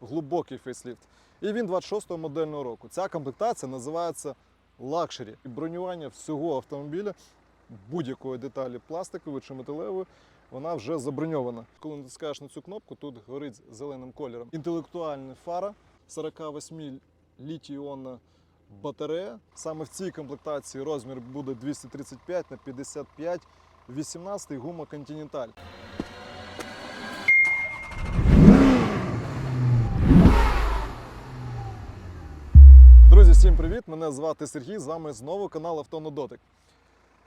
глибокий фейсліфт. І він 26-го модельного року. Ця комплектація називається лакшері. І бронювання всього автомобіля, будь-якої деталі пластикової чи металевої, вона вже заброньована. Коли натискаєш на цю кнопку, тут горить зеленим кольором. Інтелектуальна фара, 48 літій-іонна батарея. Саме в цій комплектації розмір буде 235 на 55, 18 гума Continental. Всім привіт! Мене звати Сергій. З вами знову канал Автонодотик.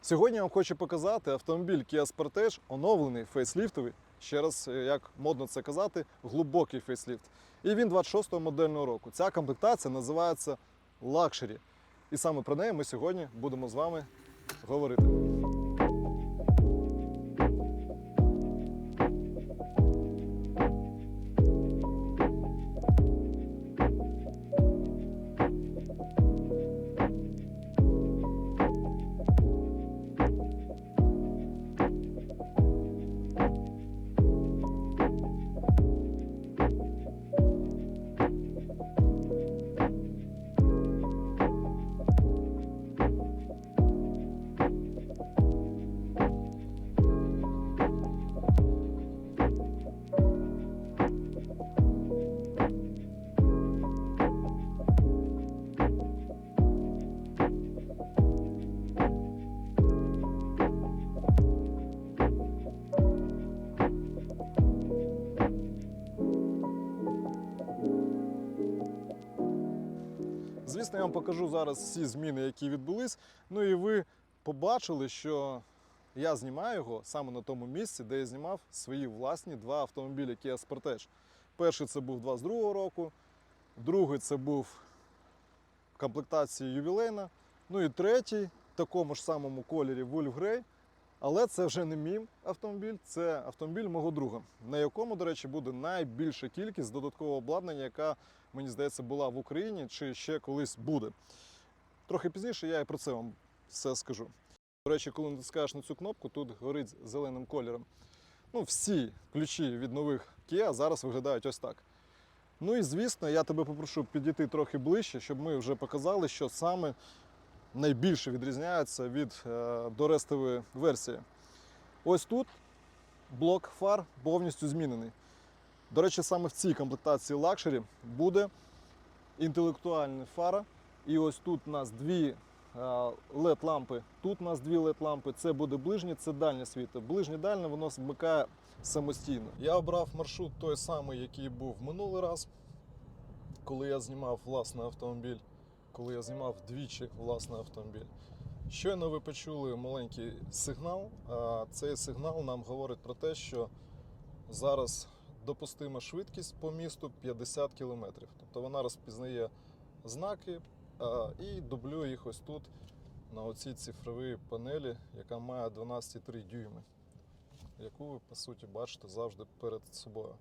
Сьогодні я вам хочу показати автомобіль Kia Sportage, оновлений фейсліфтовий. Ще раз, е, як модно це казати, глибокий фейсліфт. І він 26-го модельного року. Ця комплектація називається Luxury. І саме про неї ми сьогодні будемо з вами говорити. Я вам покажу зараз всі зміни, які відбулись. Ну і ви побачили, що я знімаю його саме на тому місці, де я знімав свої власні два автомобілі Kia Sportage. Перший це був 22-го року, другий це був в комплектації ювілейна. Ну і третій в такому ж самому кольорі Wolf Grey. Але це вже не мій автомобіль, це автомобіль мого друга, на якому, до речі, буде найбільша кількість додаткового обладнання, яка, мені здається, була в Україні чи ще колись буде. Трохи пізніше я і про це вам все скажу. До речі, коли натискаєш на цю кнопку, тут горить зеленим кольором. Ну, всі ключі від нових Kia зараз виглядають ось так. Ну і звісно, я тебе попрошу підійти трохи ближче, щоб ми вже показали, що саме найбільше відрізняється від е, дорестової версії. Ось тут блок фар повністю змінений. До речі, саме в цій комплектації лакшері буде інтелектуальна фара. І ось тут у нас дві led лампи Тут у нас дві led лампи Це буде ближнє, це дальнє світло. Ближнє дальнє воно вмикає самостійно. Я обрав маршрут той самий, який був минулий раз, коли я знімав власний автомобіль коли я знімав двічі власний автомобіль. Щойно ви почули маленький сигнал. А цей сигнал нам говорить про те, що зараз допустима швидкість по місту 50 км. Тобто вона розпізнає знаки і дублює їх ось тут на оцій цифровій панелі, яка має 12,3 дюйми, яку ви по суті бачите завжди перед собою.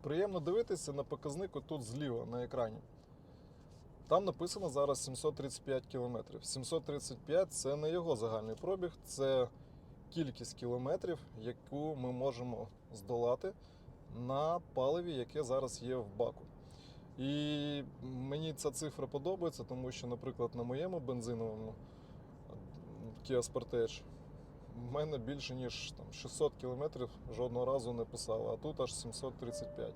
Приємно дивитися на показник тут зліва на екрані. Там написано зараз 735 кілометрів. 735 це не його загальний пробіг, це кількість кілометрів, яку ми можемо здолати на паливі, яке зараз є в баку. І мені ця цифра подобається, тому що, наприклад, на моєму бензиновому Kia Sportage в мене більше ніж там, 600 кілометрів жодного разу не писало, а тут аж 735.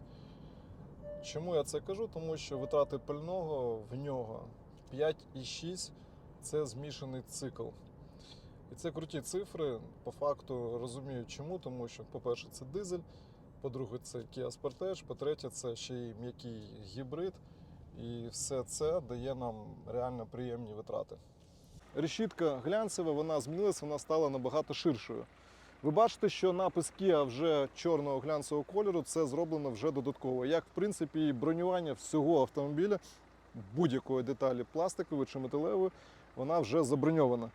Чому я це кажу? Тому що витрати пального в нього 5,6 це змішаний цикл. І це круті цифри. По факту розумію чому, тому що, по-перше, це дизель, по-друге, це Kia Sportage, по-третє, це ще й м'який гібрид. І все це дає нам реально приємні витрати. Решітка глянцева, вона змінилася, вона стала набагато ширшою. Ви бачите, що напис Kia вже чорного глянцевого кольору це зроблено вже додатково. Як в принципі і бронювання всього автомобіля, будь-якої деталі пластикової чи металевої, вона вже заброньована.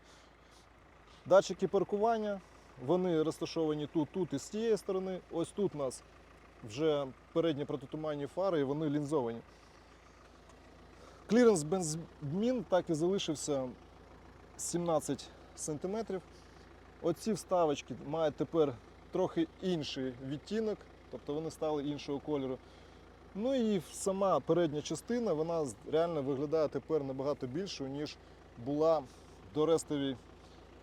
Датчики паркування, вони розташовані тут, тут і з тієї сторони. Ось тут у нас вже передні протитуманні фари, і вони лінзовані. Кліренс без змін так і залишився 17 см. Оці вставочки мають тепер трохи інший відтінок, тобто вони стали іншого кольору. Ну і сама передня частина, вона реально виглядає тепер набагато більшою, ніж була до рестовій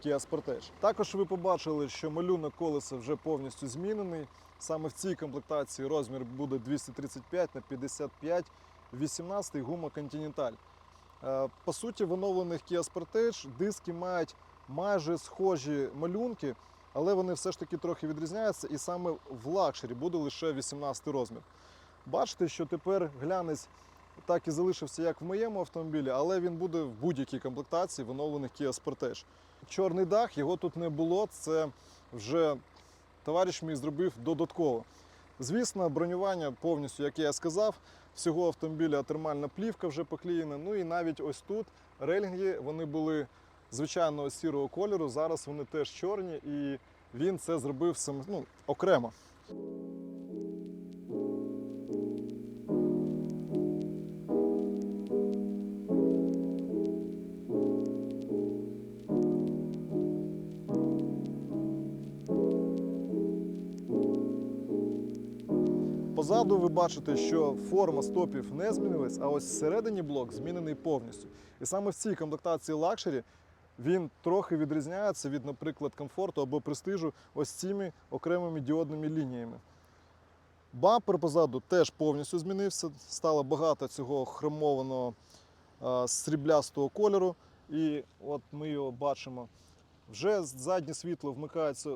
Kia Sportage. Також ви побачили, що малюнок колеса вже повністю змінений. Саме в цій комплектації розмір буде 235 на 55 18 гума Continental. Е, По суті, в оновлених Kia Sportage диски мають майже схожі малюнки, але вони все ж таки трохи відрізняються, і саме в лакшері буде лише 18 розмір. Бачите, що тепер глянець так і залишився, як в моєму автомобілі, але він буде в будь-якій комплектації в оновлених Kia Sportage. Чорний дах, його тут не було. Це вже товариш мій зробив додатково. Звісно, бронювання повністю, як я сказав, всього автомобіля термальна плівка вже поклеєна. Ну і навіть ось тут рейлінги вони були звичайного сірого кольору. Зараз вони теж чорні, і він це зробив сам ну, окремо. Позаду ви бачите, що форма стопів не змінилась, а ось всередині блок змінений повністю. І саме в цій комплектації лакшері він трохи відрізняється від, наприклад, комфорту або престижу ось цими окремими діодними лініями. Бампер позаду теж повністю змінився. Стало багато цього хромованого сріблястого кольору. І от ми його бачимо. Вже заднє світло вмикається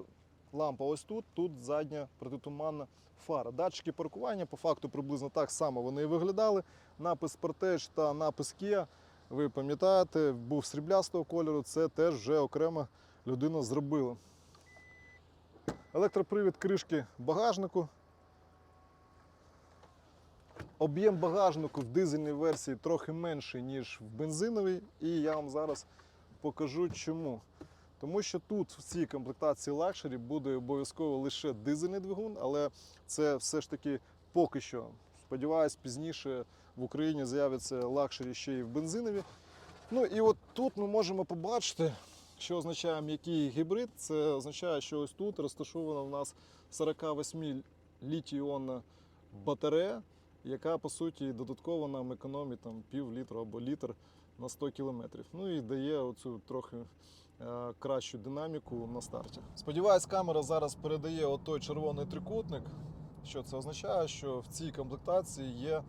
лампа ось тут, тут задня протитуманна фара. Датчики паркування по факту приблизно так само вони і виглядали. Напис Sportage та напис Kia, ви пам'ятаєте, був сріблястого кольору, це теж вже окрема людина зробила. Електропривід кришки багажнику. Об'єм багажнику в дизельній версії трохи менший, ніж в бензиновій, і я вам зараз покажу чому. Тому що тут в цій комплектації лакшері буде обов'язково лише дизельний двигун, але це все ж таки поки що. Сподіваюсь, пізніше в Україні з'явиться лакшері ще й в бензинові. Ну і от тут ми можемо побачити, що означає м'який гібрид. Це означає, що ось тут розташована в нас 48 літій-іонна батарея, яка по суті додатково нам економить там, пів літру або літр на 100 кілометрів. Ну і дає оцю трохи кращу динаміку на старті. Сподіваюсь, камера зараз передає отой червоний трикутник. Що це означає? Що в цій комплектації є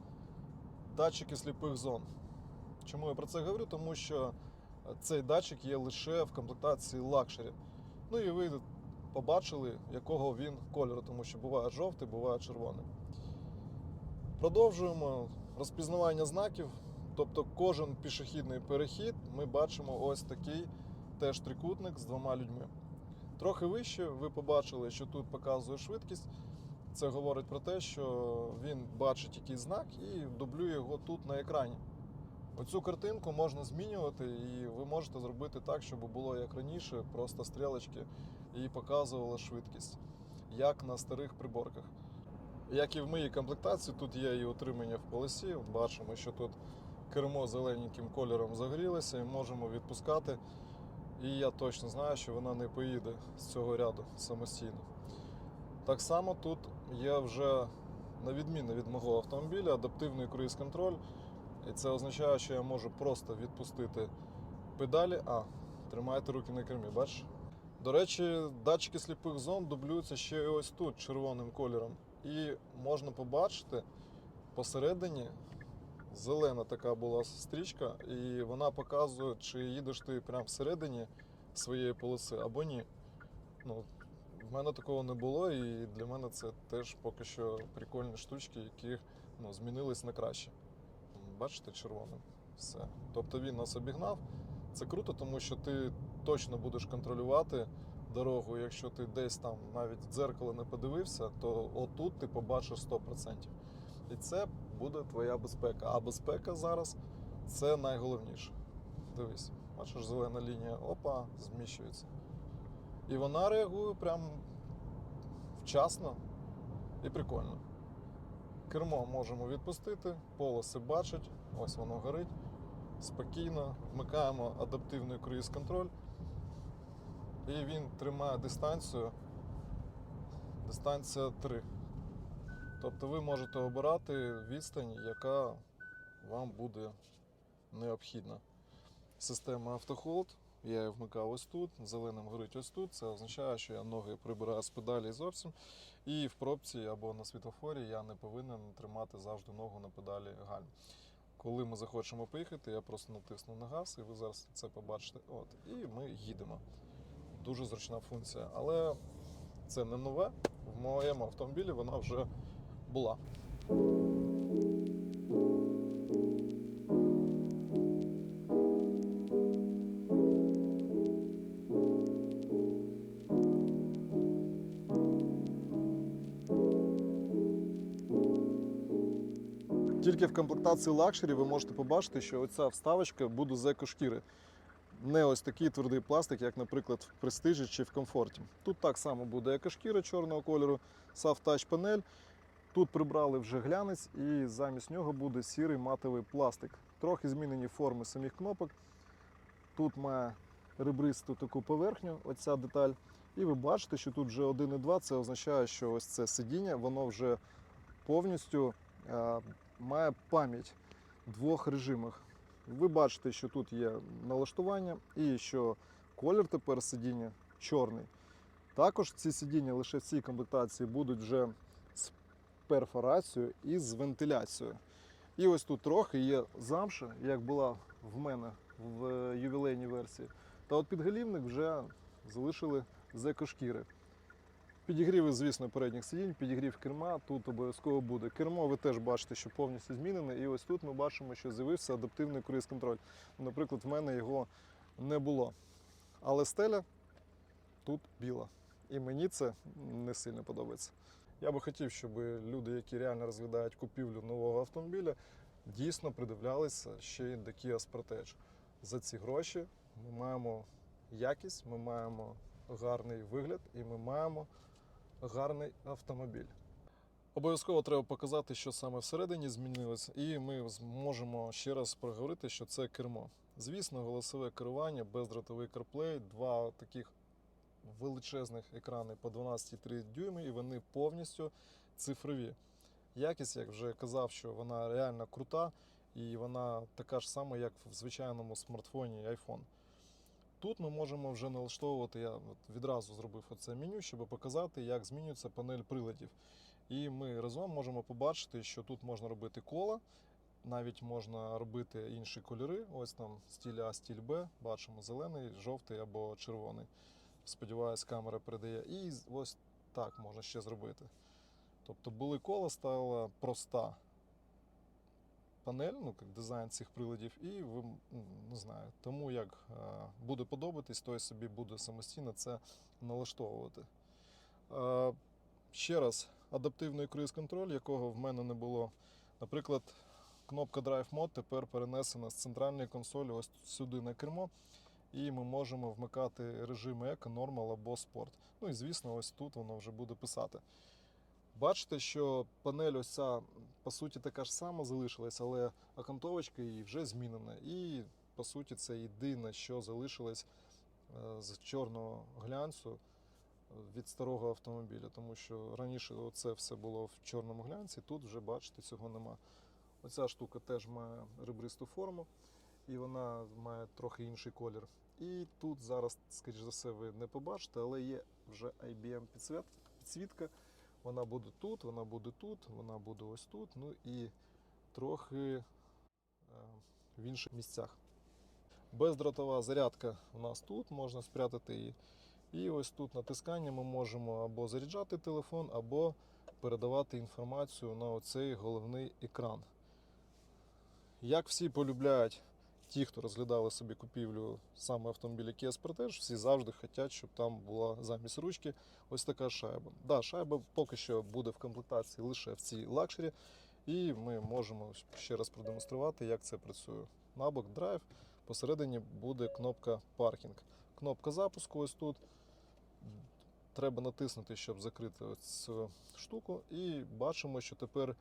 датчики сліпих зон. Чому я про це говорю? Тому що цей датчик є лише в комплектації лакшері. Ну і ви побачили, якого він кольору, тому що буває жовтий, буває червоний. Продовжуємо розпізнавання знаків. Тобто кожен пішохідний перехід ми бачимо ось такий теж трикутник з двома людьми. Трохи вище ви побачили, що тут показує швидкість. Це говорить про те, що він бачить якийсь знак і дублює його тут на екрані. Оцю картинку можна змінювати, і ви можете зробити так, щоб було як раніше, просто стрілочки і показувала швидкість, як на старих приборках. Як і в моїй комплектації, тут є і отримання в полосі. Бачимо, що тут кермо зелененьким кольором загорілося і можемо відпускати. І я точно знаю, що вона не поїде з цього ряду самостійно. Так само тут є вже, на відміну від мого автомобіля, адаптивний круїз-контроль. І це означає, що я можу просто відпустити педалі. А, тримайте руки на кермі, бачиш? До речі, датчики сліпих зон дублюються ще і ось тут червоним кольором. І можна побачити посередині зелена така була стрічка, і вона показує, чи їдеш ти прямо всередині своєї полоси або ні. Ну, в мене такого не було, і для мене це теж поки що прикольні штучки, які ну, змінились на краще. Бачите, червоним. Все. Тобто він нас обігнав. Це круто, тому що ти точно будеш контролювати дорогу. Якщо ти десь там навіть в дзеркало не подивився, то отут ти побачиш 100%. І це буде твоя безпека. А безпека зараз це найголовніше. Дивись, бачиш, зелена лінія, опа, зміщується. І вона реагує прям вчасно і прикольно. Кермо можемо відпустити, полоси бачить, ось воно горить. Спокійно вмикаємо адаптивний круїз-контроль. І він тримає дистанцію. Дистанція 3. Тобто ви можете обирати відстань, яка вам буде необхідна. Система автохолд. Я її вмикав ось тут, зеленим горить ось тут. Це означає, що я ноги прибираю з педалі зовсім. І в пробці або на світлофорі я не повинен тримати завжди ногу на педалі гальм. Коли ми захочемо поїхати, я просто натисну на газ, і ви зараз це побачите. От, і ми їдемо. Дуже зручна функція. Але це не нове. В моєму автомобілі вона вже була. Тільки в комплектації лакшері ви можете побачити, що оця вставочка буде з екошкіри. Не ось такий твердий пластик, як, наприклад, в престижі чи в комфорті. Тут так само буде екошкіра чорного кольору, Touch панель. Тут прибрали вже глянець, і замість нього буде сірий матовий пластик. Трохи змінені форми самих кнопок. Тут має ребристу таку поверхню, оця деталь. І ви бачите, що тут вже 1,2. Це означає, що ось це сидіння, воно вже повністю е, має пам'ять в двох режимах. Ви бачите, що тут є налаштування і що колір тепер сидіння чорний. Також ці сидіння лише в цій комплектації будуть вже з перфорацією і з вентиляцією. І ось тут трохи є замша, як була в мене в ювілейній версії. Та от підголівник вже залишили з екошкіри. Підігріви, звісно, передніх сидінь, підігрів керма тут обов'язково буде. Кермо ви теж бачите, що повністю змінене. І ось тут ми бачимо, що з'явився адаптивний круїз-контроль. Наприклад, в мене його не було. Але стеля тут біла. І мені це не сильно подобається. Я би хотів, щоб люди, які реально розглядають купівлю нового автомобіля, дійсно придивлялися ще й до Kia Sportage. За ці гроші ми маємо якість, ми маємо гарний вигляд і ми маємо гарний автомобіль. Обов'язково треба показати, що саме всередині змінилось, і ми зможемо ще раз проговорити, що це кермо. Звісно, голосове керування, бездротовий CarPlay, два таких величезних екрани по 12,3 дюйми, і вони повністю цифрові. Якість, як вже казав, що вона реально крута, і вона така ж сама, як в звичайному смартфоні iPhone. Тут ми можемо вже налаштовувати. Я відразу зробив оце меню, щоб показати, як змінюється панель приладів. І ми разом можемо побачити, що тут можна робити кола, навіть можна робити інші кольори. Ось там стіль А, стіль Б. Бачимо зелений, жовтий або червоний. Сподіваюсь, камера передає. І ось так можна ще зробити. Тобто були кола, стала проста панель, ну як дизайн цих приладів, і ви не знаю, тому як е, буде подобатись, той собі буде самостійно це налаштовувати. Е, Ще раз, адаптивний круїз-контроль, якого в мене не було. Наприклад, кнопка Drive Mode тепер перенесена з центральної консолі ось сюди на кермо. І ми можемо вмикати режими Еко, Normal або Sport. Ну і звісно, ось тут воно вже буде писати. Бачите, що панель ось ця, по суті, така ж сама залишилась, але окантовочка її вже змінена. І, по суті, це єдине, що залишилось е, з чорного глянцю е, від старого автомобіля. Тому що раніше це все було в чорному глянці, тут вже, бачите, цього нема. Оця штука теж має ребристу форму, і вона має трохи інший колір. І тут зараз, скоріш за все, ви не побачите, але є вже IBM підсвітка. Вона буде тут, вона буде тут, вона буде ось тут, ну і трохи е, в інших місцях. Бездротова зарядка у нас тут, можна спрятати її. І ось тут натискання ми можемо або заряджати телефон, або передавати інформацію на оцей головний екран. Як всі полюбляють ті, хто розглядали собі купівлю саме автомобіля Kia Sportage, всі завжди хочуть, щоб там була замість ручки ось така шайба. Да, шайба поки що буде в комплектації лише в цій лакшері, і ми можемо ще раз продемонструвати, як це працює. Набок драйв, посередині буде кнопка паркінг. Кнопка запуску ось тут. Треба натиснути, щоб закрити цю штуку. І бачимо, що тепер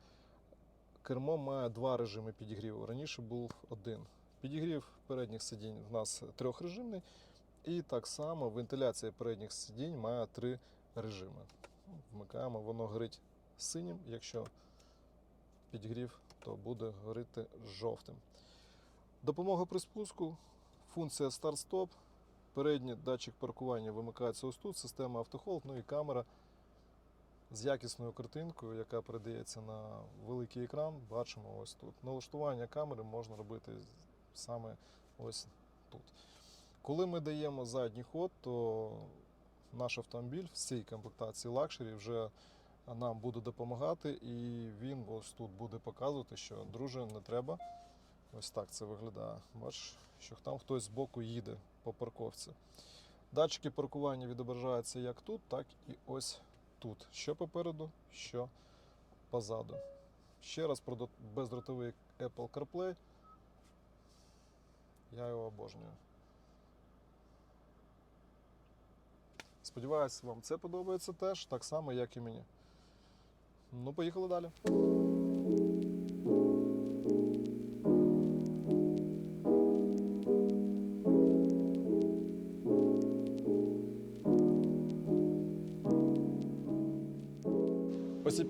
кермо має два режими підігріву. Раніше був один. Підігрів передніх сидінь в нас трьохрежимний. І так само вентиляція передніх сидінь має три режими. Вмикаємо, воно горить синім, якщо підгрів, то буде горіти жовтим. Допомога при спуску, функція старт-стоп, передній датчик паркування вимикається ось тут, система автохолд, ну і камера з якісною картинкою, яка передається на великий екран, бачимо ось тут. Налаштування камери можна робити саме ось тут. Коли ми даємо задній ход, то наш автомобіль в цій комплектації лакшері вже нам буде допомагати, і він ось тут буде показувати, що друже, не треба. Ось так це виглядає. Бачиш, що там хтось збоку їде по парковці. Датчики паркування відображаються як тут, так і ось тут. Що попереду, що позаду. Ще раз про бездротовий Apple CarPlay. Я його обожнюю. Сподіваюсь, вам це подобається теж, так само, як і мені. Ну, поїхали далі.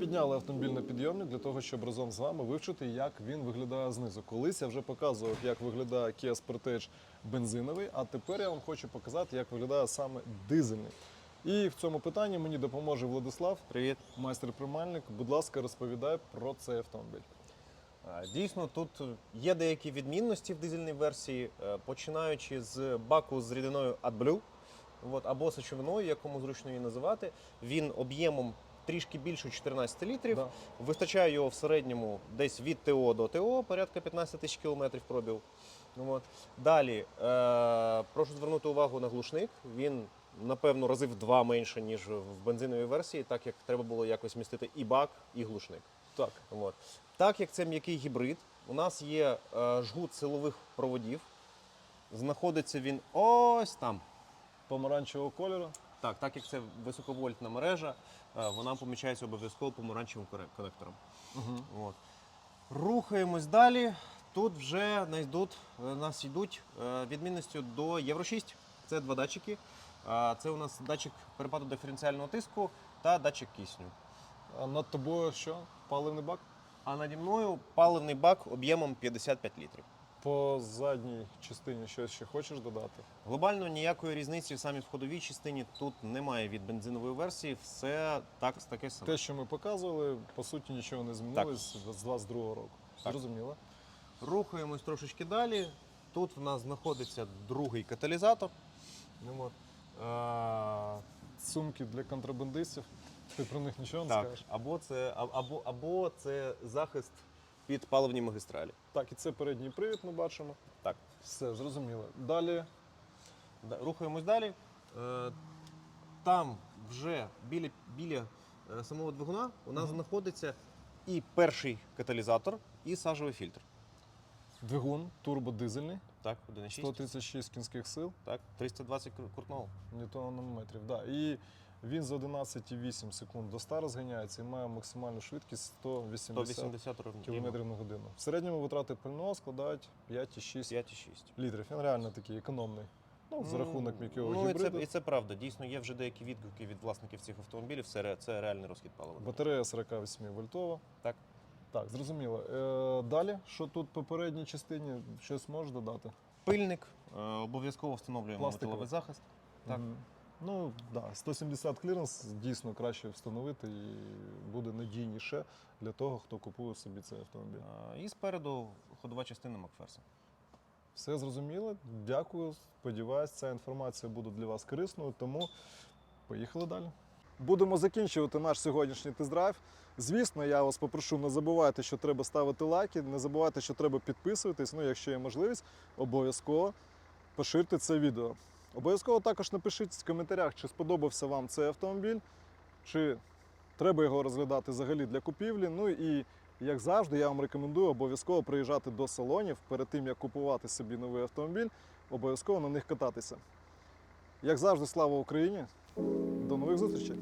Підняли автомобіль на підйомник для того, щоб разом з вами вивчити, як він виглядає знизу. Колись я вже показував, як виглядає Kia Sportage бензиновий, а тепер я вам хочу показати, як виглядає саме дизельний. І в цьому питанні мені допоможе Владислав, Привіт. майстер-примальник. Будь ласка, розповідай про цей автомобіль. Дійсно, тут є деякі відмінності в дизельній версії, е, починаючи з баку з рідиною AdBlue, от, або сечовиною, якому зручно її називати. Він об'ємом трішки більше 14 літрів. Да. Вистачає його в середньому десь від ТО до ТО, порядка 15 тисяч кілометрів пробіг. Ну, От. Далі, е, прошу звернути увагу на глушник. Він, напевно, рази в два менше, ніж в бензиновій версії, так як треба було якось містити і бак, і глушник. Так, От. Так як це м'який гібрид, у нас є е, жгут силових проводів. Знаходиться він ось там. помаранчевого кольору. Так, так як це високовольтна мережа, вона помічається обов'язково помаранчевим конектором. Угу. От. Рухаємось далі. Тут вже найдуть, е, нас йдуть е, відмінністю до Євро 6. Це два датчики. Це у нас датчик перепаду диференціального тиску та датчик кисню. А над тобою що? Паливний бак? А наді мною паливний бак об'ємом 55 літрів. По задній частині щось ще хочеш додати? Глобально ніякої різниці саме в ходовій частині тут немає від бензинової версії. Все так таке саме. Те, що ми показували, по суті нічого не змінилось з 22 року. Так. Зрозуміло. Рухаємось трошечки далі. Тут в нас знаходиться другий каталізатор. Ну, от. Е, Сумки для контрабандистів. Ти про них нічого не так, скажеш? або це, або, або це захист під паливні магістралі. Так, і це передній привід ми бачимо. Так. Все, зрозуміло. Далі Да, Рухаємось далі. Е, Там вже біля, біля е, самого двигуна у нас Мгм. знаходиться і перший каталізатор, і сажовий фільтр. двигун турбодизельний, Так, 1,6. 136 кінських сил, Так, 320 кру- крутного. ньютонометрів. Да. І він за 11,8 секунд до 100 розганяється і має максимальну швидкість 180 180 км на годину. В середньому витрати пального складають 5,6 5,6. літрів. Він реально такий економний. Ну, за рахунок м'якого ну, і це, гібриду. і це правда. Дійсно, є вже деякі відгуки від власників цих автомобілів. Це, це реальний розхід палива. Батарея 48 вольтова. Так. Так, зрозуміло. Е, далі, що тут по передній частині, щось можеш додати? Пильник. Е, обов'язково встановлюємо металовий захист. Так. Мгм. Ну, да, 170 кліренс дійсно краще встановити і буде надійніше для того, хто купує собі цей автомобіль. Е, і спереду ходова частина Макферса. Все зрозуміло. Дякую. Сподіваюсь, ця інформація буде для вас корисною, тому поїхали далі. Будемо закінчувати наш сьогоднішній тест-драйв. Звісно, я вас попрошу, не забувайте, що треба ставити лайки, не забувайте, що треба підписуватись. Ну, якщо є можливість, обов'язково поширте це відео. Обов'язково також напишіть в коментарях, чи сподобався вам цей автомобіль, чи треба його розглядати взагалі для купівлі. Ну і як завжди, я вам рекомендую обов'язково приїжджати до салонів перед тим, як купувати собі новий автомобіль, обов'язково на них кататися. Як завжди, слава Україні! До нових зустрічей!